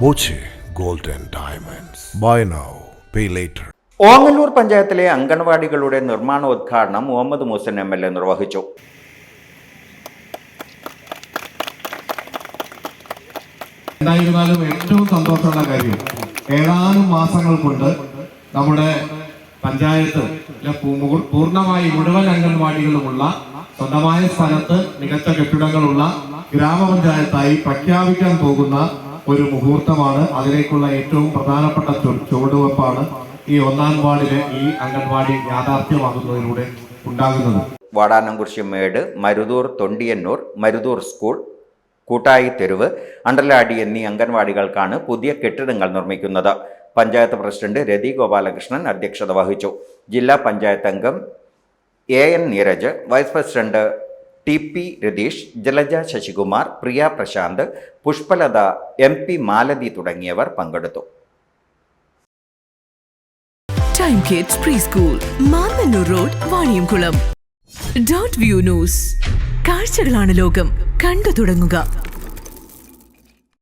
Boche gold and diamonds. Buy now pay later Ongallur പഞ്ചായത്തിലെ അംഗൻവാടികളുടെ നിർമ്മാണോദ്ഘാടനം Muhammad Moosan M L A നിർവഹിച്ചു. എന്തായിരുന്നാലും ഏറ്റവും സന്തോഷമുള്ള കാര്യം ഏതാനും മാസങ്ങൾ കൊണ്ട് നമ്മുടെ പഞ്ചായത്ത് പൂർണമായി മുഴുവൻ അംഗൻവാടികളുമുള്ള സ്വന്തമായ സ്ഥലത്ത് മികച്ച കെട്ടിടങ്ങളുള്ള ഗ്രാമപഞ്ചായത്തായി പ്രഖ്യാപിക്കാൻ പോകുന്ന ഒരു മുഹൂർത്തമാണ്. അതിലേക്കുള്ള ഏറ്റവും പ്രധാനപ്പെട്ട ചുവടുവെപ്പാണ് ഈ ഒന്നാം വാർഡിലെ ഈ അംഗൻവാടി യാഥാർത്ഥ്യമാകുന്നതിലൂടെ ഉണ്ടാകുന്നത്. വാടാനംകുറിശി മേട് മരുതൂർ തൊണ്ടിയന്നൂർ മരുതൂർ സ്കൂൾ കൂട്ടായി തെരുവ് അണ്ടലാടി എന്നീ അംഗൻവാടികൾക്കാണ് പുതിയ കെട്ടിടങ്ങൾ നിർമ്മിക്കുന്നത്. പഞ്ചായത്ത് പ്രസിഡന്റ് രതി ഗോപാലകൃഷ്ണൻ അധ്യക്ഷത വഹിച്ചു. ജില്ലാ പഞ്ചായത്ത് അംഗം A N Neeraj vice president T P Ratheesh Jalaja Sasikumar Priya Prasanth Pushpalatha M P Malathi തുടങ്ങിയവർ പങ്കെടുത്തു. Time kids preschool Mannanur road Vaniyamkulam dot view news കാഴ്ചകളാണ് ലോകം. കണ്ടു തുടങ്ങുക.